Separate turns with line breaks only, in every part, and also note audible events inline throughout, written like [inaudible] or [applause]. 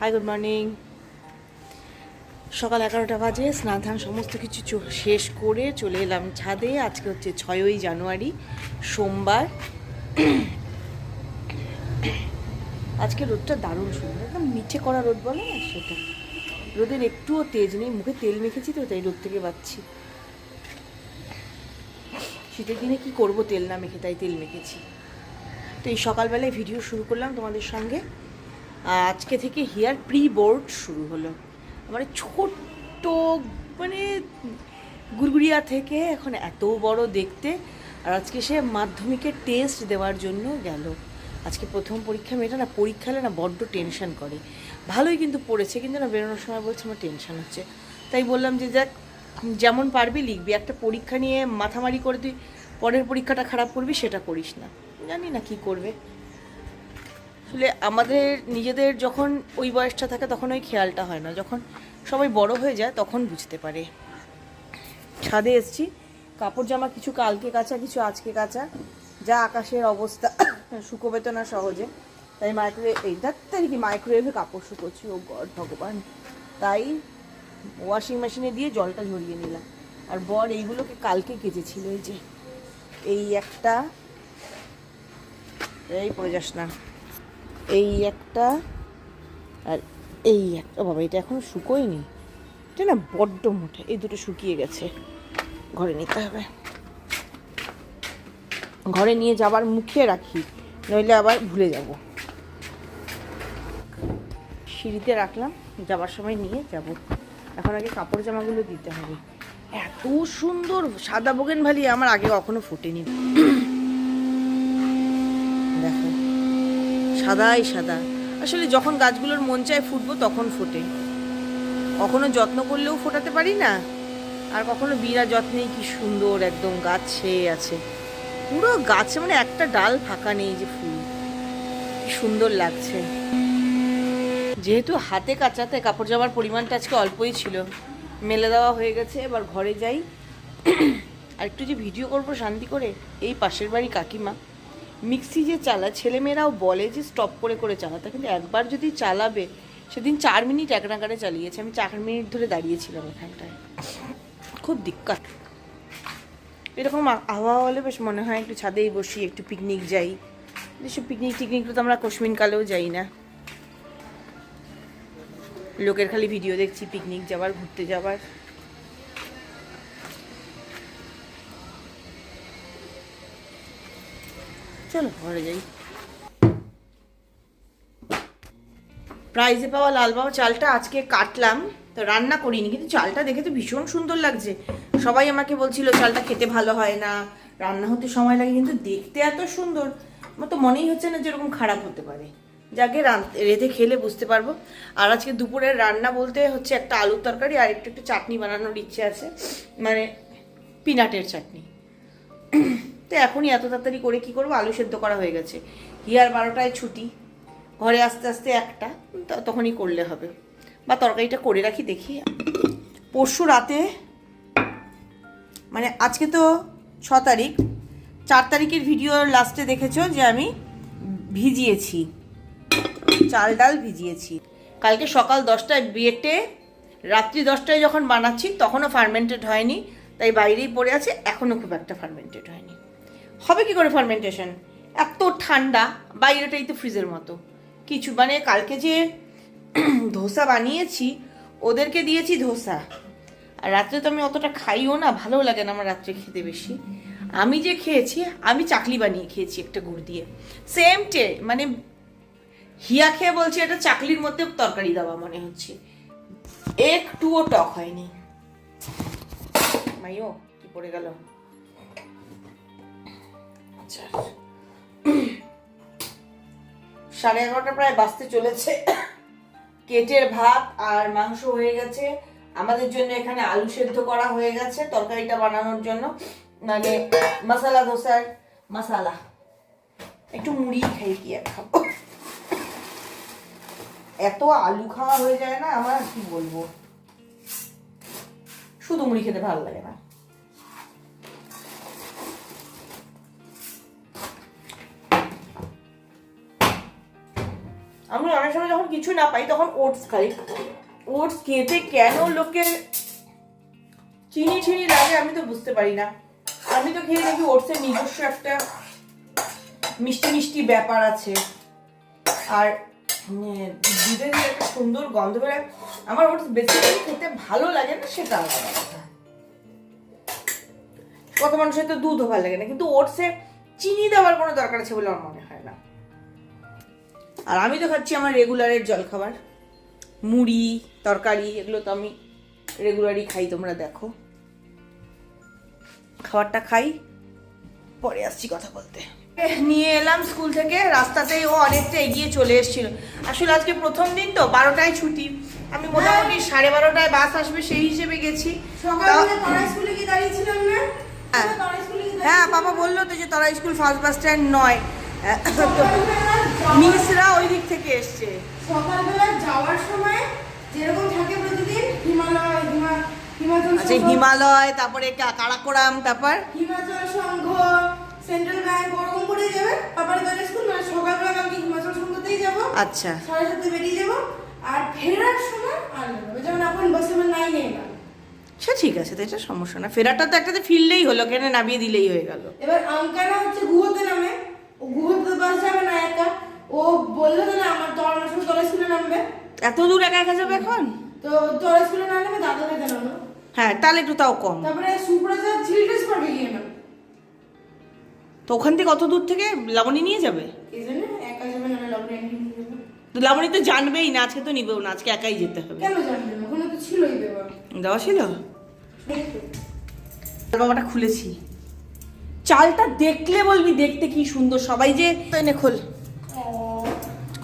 Hi good morning সকাল এগারোটা বাজে, স্নান ধান সমস্ত কিছু শেষ করে চলে এলাম ছাদে। আজকে হচ্ছে ছয়ই জানুয়ারি, সোমবার। আজকে রোদটা দারুণ সুন্দর, একদম মিঠে করা রোদ বলে না সেটা। রোদের একটুও তেজ নেই, মুখে তেল মেখেছি তো, তাই রোদ থেকে পাচ্ছি শীতের দিনে কি করব তেল না মেখে, তাই তেল মেখেছি। তো এই সকালবেলায় ভিডিও শুরু করলাম তোমাদের সঙ্গে। আজকে থেকে হেয়ার প্রি বোর্ড শুরু হলো। আমার এই ছোট্ট মানে গুড়গুড়িয়া থেকে এখন এত বড় দেখতে। আর আজকে সে মাধ্যমিকের টেস্ট দেওয়ার জন্য গেল। আজকে প্রথম পরীক্ষা মেয়েটা না পরীক্ষা হলে না বড্ড টেনশন করে। ভালোই কিন্তু পড়েছে, কিন্তু না বেরোনোর সময় বলছে আমার টেনশন হচ্ছে। তাই বললাম যে দেখ যেমন পারবি লিখবি। একটা পরীক্ষা নিয়ে মাথামারি করে তুই পরের পরীক্ষাটা খারাপ করবি, সেটা করিস না। জানি না কি করবে। আসলে আমাদের নিজেদের যখন ওই বয়সটা থাকে তখন ওই খেয়ালটা হয় না। যখন সবাই বড় হয়ে যায় তখন বুঝতে পারে। ছাদে এসছি, কাপড় জামা কিছু কালকে কাঁচা, কিছু আজকে কাঁচা। যা আকাশের অবস্থা শুকোবে না সহজে। তাই মাইক্রোওয়েভ এই ডাক্তারি কি মাইক্রোওয়েভে কাপড় শুকোচ্ছি? ও গড, ভগবান। তাই ওয়াশিং মেশিনে দিয়ে জলটা ঝরিয়ে নিলাম। আর বর এইগুলোকে কালকে কেচেছিল, এই যে। এই একটা, এই পড়ে যাস না। এই একটা আর এই একটা বাবা, এটা এখনও শুকোয়নি। এটা না বড্ড মোটা, এই দুটো শুকিয়ে গেছে। ঘরে নিতে হবে। ঘরে নিয়ে যাবার মুখে রাখি, নইলে আবার ভুলে যাব। সিঁড়িতে রাখলাম, যাবার সময় নিয়ে যাব। এখন আগে কাপড় জামাগুলো দিতে হবে। এত সুন্দর সাদা বোগেন ভালি আমার আগে কখনো ফোটেনি। দেখো। সাদাই সাদা। আসলে যখন গাছগুলোর মন চায় ফুটবো তখন ফোটে। কখনো যত্ন করলেও ফোটাতে পারি না। আর কখনো বিনা যত্নেই কি সুন্দর একদম গাছ ছেয়ে আছে। পুরো গাছে মানে একটা ডাল ফাঁকা নেই যে ফুল। কি সুন্দর লাগছে। যেহেতু হাতে কাচাতে কাপড় জামার পরিমাণটা আজকে অল্পই ছিল, মেলে দেওয়া হয়ে গেছে, এবার ঘরে যাই। আর একটু যে ভিডিও করব শান্তি করে, এই পাশের বাড়ি কাকিমা। মিক্সি যে চালা ছেলেমেয়েরাও বলে যে স্টপ করে করে চালাতে। কিন্তু একবার যদি চালাবে, সেদিন চার মিনিট এক নাগারে চালিয়েছে। আমি চার মিনিট ধরে দাঁড়িয়েছিলাম এখানটায়। খুব দিক্কত। এরকম আবহাওয়া হলে বেশ মনে হয় একটু ছাদেই বসি, একটু পিকনিক যাই। যেসব পিকনিক টিকনিক তো আমরা কালেও যাই না। লোকের খালি ভিডিও দেখছি পিকনিক যাবার ঘুরতে যাবার চলো, ঘরে যাই। প্রাইজে পাওয়া লালবাবা চালটা আজকে কাটলাম, তো রান্না করিনি, কিন্তু চালটা দেখে তো ভীষণ সুন্দর লাগছে। সবাই আমাকে বলছিল, চালটা খেতে ভালো হয় না, রান্না হতে সময় লাগে। কিন্তু দেখতে এত সুন্দর, আমার তো মনেই হচ্ছে না যেরকম খারাপ হতে পারে। যাকে রেঁধে খেলে বুঝতে পারব। আর আজকে দুপুরের রান্না বলতে হচ্ছে একটা আলুর তরকারি আর একটু একটু চাটনি বানানোর ইচ্ছে আছে মানে পিনাটের চাটনি। তো এখনই এত তাড়াতাড়ি করে কি করব? আলু সেদ্ধ করা হয়ে গেছে। হিয়ার বারোটায় ছুটি। ঘরে আস্তে আস্তে একটা তখনই করলে হবে। বা তরকারিটা করে রাখি, দেখি। পরশু রাতে মানে আজকে তো ছ তারিখ, চার তারিখের ভিডিও লাস্টে দেখেছ যে আমি ভিজিয়েছি। চাল ডাল ভিজিয়েছি। কালকে সকাল দশটায় বেটে রাত্রি দশটায় যখন বানাচ্ছি, তখনও ফার্মেন্টেড হয়নি। তাই বাইরেই পড়ে আছে, এখনও খুব একটা ফার্মেন্টেড হয়নি। হবে কি করে ফার্মেন্টেশন এত ঠান্ডা, বাইরেটাই তো ফ্রিজের মতো। কিছু মানে কালকে যে [clears throat] ধোসা বানিয়েছি, ওদেরকে দিয়েছি ধোসা। আর রাত্রে তো আমি অতটা খাইও না ভালো লাগে না আমার রাত্রে খেতে বেশি। আমি যে খেয়েছি, আমি চাকলি বানিয়ে খেয়েছি একটা গুড় দিয়ে। সেম টে মানে হিয়া খেয়ে বলছে, এটা চাকলির মধ্যে তরকারি দেওয়া মনে হচ্ছে। একটুও টক হয়নি। মাইও, কি পড়ে গেল। আচ্ছা। সাড়ে এগারোটা প্রায় বাঁচতে চলেছে। কেটের ভাত আর মাংস হয়ে গেছে। আমাদের জন্য এখানে আলু সেদ্ধ করা হয়ে গেছে, তরকারিটা বানানোর জন্য। মানে মশলা ধোসার মশালা। একটু মুড়ি খাই কি আর খাব? এত আলু খাওয়া হয়ে যায় না, আমার কি বলব? শুধু মুড়ি খেতে ভালো লাগে না। আমি অনেক সময় যখন কিছু না পাই তখন ওটস খাই। ওটস খেতে কেন লোকের চিনি চিনি লাগে আমি তো বুঝতে পারি না। আমি তো খেয়ে দেখি ওটসের নিজস্ব একটা মিষ্টি মিষ্টি ব্যাপার আছে। আর উম, দুধের যে একটা সুন্দর গন্ধ বেরোয় আমার ওটস বেসিক্যালি খেতে ভালো লাগে না সেটা কত মানুষের তো দুধও ভালো লাগে না কিন্তু ওটসে চিনি দেওয়ার কোনো দরকার আছে বলে আমার মনে হয় না। আর আমি তো খাচ্ছি আমার রেগুলারের জলখাবার। মুড়ি তরকারি এগুলো তো আমি রেগুলারই খাই তোমরা দেখো। খাবারটা খাই পরে আসছি কথা বলতে। নিয়ে এলাম স্কুল থেকে রাস্তাতেই ও অনেকটা এগিয়ে চলে এসেছিল। আসলে আজকে প্রথম দিন তো বারোটায় ছুটি। আমি মোটামুটি সাড়ে বারোটায় বাস আসবে সেই হিসেবে গেছি। হ্যাঁ।
গিয়ে
হ্যাঁ বাবা বলল তো যে তারা স্কুল ফার্স্ট বাস স্ট্যান্ড নয়। মিসরা ওই দিক থেকে এসছে।
সকালবেলা যাওয়ার সময় যেরকম থাকে প্রতিদিন হিমালয়
আচ্ছা হিমালয় তারপরে কারাকোরাম তারপর?
হিমাচল সংঘ সেন্ট্রাল ব্যাংক ওরকম করে যাবে। পাপার দলের স্কুল মানে সকালবেলা কালকে হিমাচল সংঘতেই যাব।
আচ্ছা।
সাড়ে সাতটা বেরিয়ে যাব। আর ফেরার সময় আর নেব। যেমন এখন বাসে আমার নাইনে এলাম
সে ঠিক আছে তো এটা সমস্যা না। ফেরাটা তো একটাতে ফিরলেই হলো কেন নামিয়ে দিলেই হয়ে গেল।
এবার আঙ্কানা হচ্ছে গুহতে নামে। গুহতে বাস যাবে না একা। ও বলল তাহলে আমার তলা তলা স্কুলে নামবে।
এত দূর একা একা যাবে এখন?
তো তলা স্কুলে না নেমে দাদা ভাইতে নামলো
হ্যাঁ তাহলে একটু তাও কম।
তারপরে চিলড্রেন্স পার্কে গিয়ে নাম
তো ওখান থেকে কত দূর থেকে লাবণী নিয়ে যাবে?
এই জন্য একা না।
তো লাবণী তো জানবেই না আজকে তো নিবেও না আজকে একাই যেতে হবে।
কেন জানবে না? ওখানে তো ছিলই দেওয়া।
দেওয়া ছিল? বাবাটা খুলেছি। চালটা দেখলে বলবি দেখতে কি সুন্দর। সবাই যে তো এনে খোল।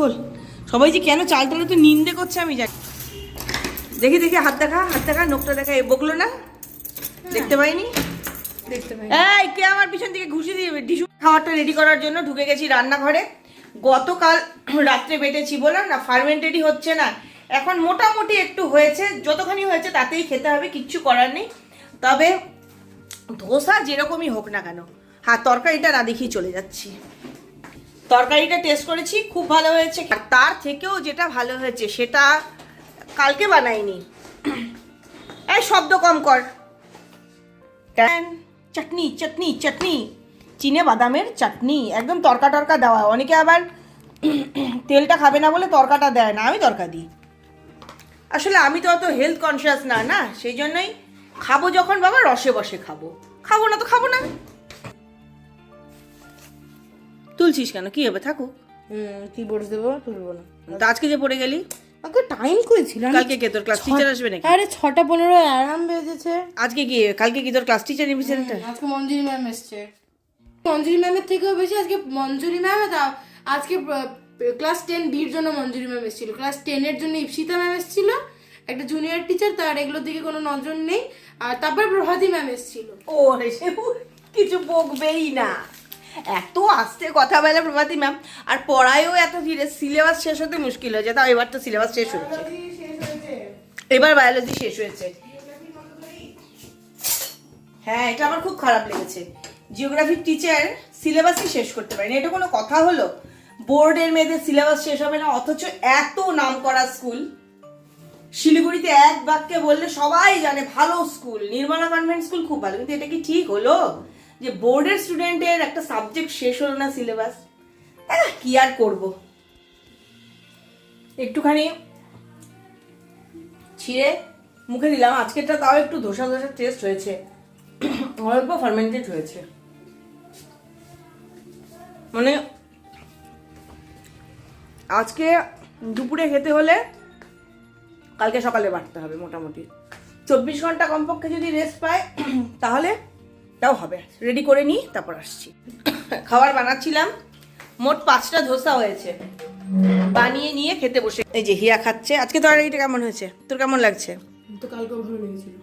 খোল। সবাই যে কেন চালটারে তো নিন্দে করছে আমি জানি। দেখি দেখি হাত দেখা হাত দেখা নোকটা দেখা এ বকলো না? দেখতে পাইনি?
দেখতে পাই
এই কে আমার পিছন থেকে ঘুষি দিয়ে ডিশু খাবারটা রেডি করার জন্য ঢুকে গেছি রান্নাঘরে। গতকাল [clears throat] রাত্রে বেটেছি বললাম না ফার্মেন্টেডই হচ্ছে না। এখন মোটামুটি একটু হয়েছে যতখানি হয়েছে তাতেই খেতে হবে কিচ্ছু করার নেই। তবে ধোসা যেরকমই হোক না কেন হ্যাঁ তরকারিটা না দেখেই চলে যাচ্ছি। তরকারিটা টেস্ট করেছি, খুব ভালো হয়েছে। আর তার থেকেও যেটা ভালো হয়েছে, সেটা কালকে বানাইনি। এই শব্দ কম কর। চাটনি চাটনি চাটনি। চিনে বাদামের চাটনি, একদম তরকা টরকা দেওয়া। অনেকে আবার তেলটা খাবে না বলে তরকাটা দেয় না, আমি তরকা দিই। আসলে আমি তো অত হেলথ কনসিয়াস না না? সেই জন্যই খাব যখন বাবা, রসে বসে খাব। খাব না তো খাব না। তুলছিস কেন? কি হবে? থাকুক
হুম কি বলতে দেবো তুলবো না।
তা আজকে যে পড়ে গেলি?
আগে টাইম করেছিলাম
কালকে কে? তোর ক্লাস টিচার আসবে নাকি?
আরে ছটা পনেরো আরাম বেজেছে।
আজকে কি? কালকে কি তোর ক্লাস টিচার
আজকে মঞ্জুরি ম্যাম এসছে। মঞ্জুরি ম্যামের থেকেও বেশি আজকে মঞ্জুরি ম্যাম আজকে ক্লাস টেন বির জন্য মঞ্জুরি ম্যাম এসেছিল। ক্লাস টেনের জন্য ইপসিতা ম্যাম এসেছিল একটা জুনিয়র টিচার তার এগুলোর দিকে কোনো নজর নেই। আর তারপর প্রভাতী ম্যাম এসেছিল।
ও রে কিছু বকবেই না। এত আস্তে কথা বলে প্রভাতী ম্যাম আর পড়ায়ও এত ধীরে সিলেবাস শেষ হতে মুশকিল হয়েছে তাও এবার তো সিলেবাস শেষ হয়েছে। এবার বায়োলজি শেষ হয়েছে। হ্যাঁ এটা আমার খুব খারাপ লেগেছে। জিওগ্রাফির টিচার সিলেবাসই শেষ করতে পারেনি। এটা কোনো কথা হলো? বোর্ডের মেয়েদের সিলেবাস শেষ হবে না অথচ এত নাম করা স্কুল শিলিগুড়িতে এক বাক্যে বললে সবাই জানে ভালো স্কুল নির্মলা কনভেন্ট স্কুল খুব ভালো কিন্তু এটা কি ঠিক হলো? যে বোর্ডের স্টুডেন্টের একটা সাবজেক্ট শেষ হলো না সিলেবাস কি আর করব? একটুখানি ছিঁড়ে মুখে দিলাম আজকেরটা তাও একটু ধোসা ধোসা টেস্ট হয়েছে। অল্প ফার্মেন্টেড হয়েছে। মানে আজকে দুপুরে খেতে হলে কালকে সকালে বাড়তে হবে মোটামুটি। চব্বিশ ঘণ্টা কমপক্ষে যদি রেস্ট পায়, তাহলে তাও হবে। রেডি করে নিই তারপর আসছি। খাবার বানাচ্ছিলাম। মোট পাঁচটা ধোসা হয়েছে। বানিয়ে নিয়ে খেতে বসে এই যে হিয়া খাচ্ছে। আজকে তরকারিটা কেমন হয়েছে? তোর কেমন লাগছে?
তো কালকে ভালো লেগেছিল।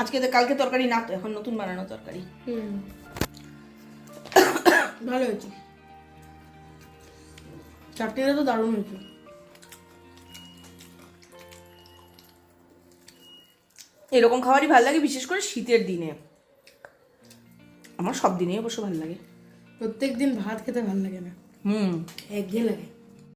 আজকে তো কালকে তরকারি না তো এখন নতুন বানানো তরকারি।
ভালো হয়েছে। চাটনিটা তো দারুণ হয়েছে।
এরকম খাবারই ভালো লাগে বিশেষ করে শীতের দিনে। আমার সব দিনেই অবশ্য ভালো লাগে।
প্রত্যেক দিন ভাত খেতে ভালো লাগে না।
হুম।
একঘেয়ে লাগে।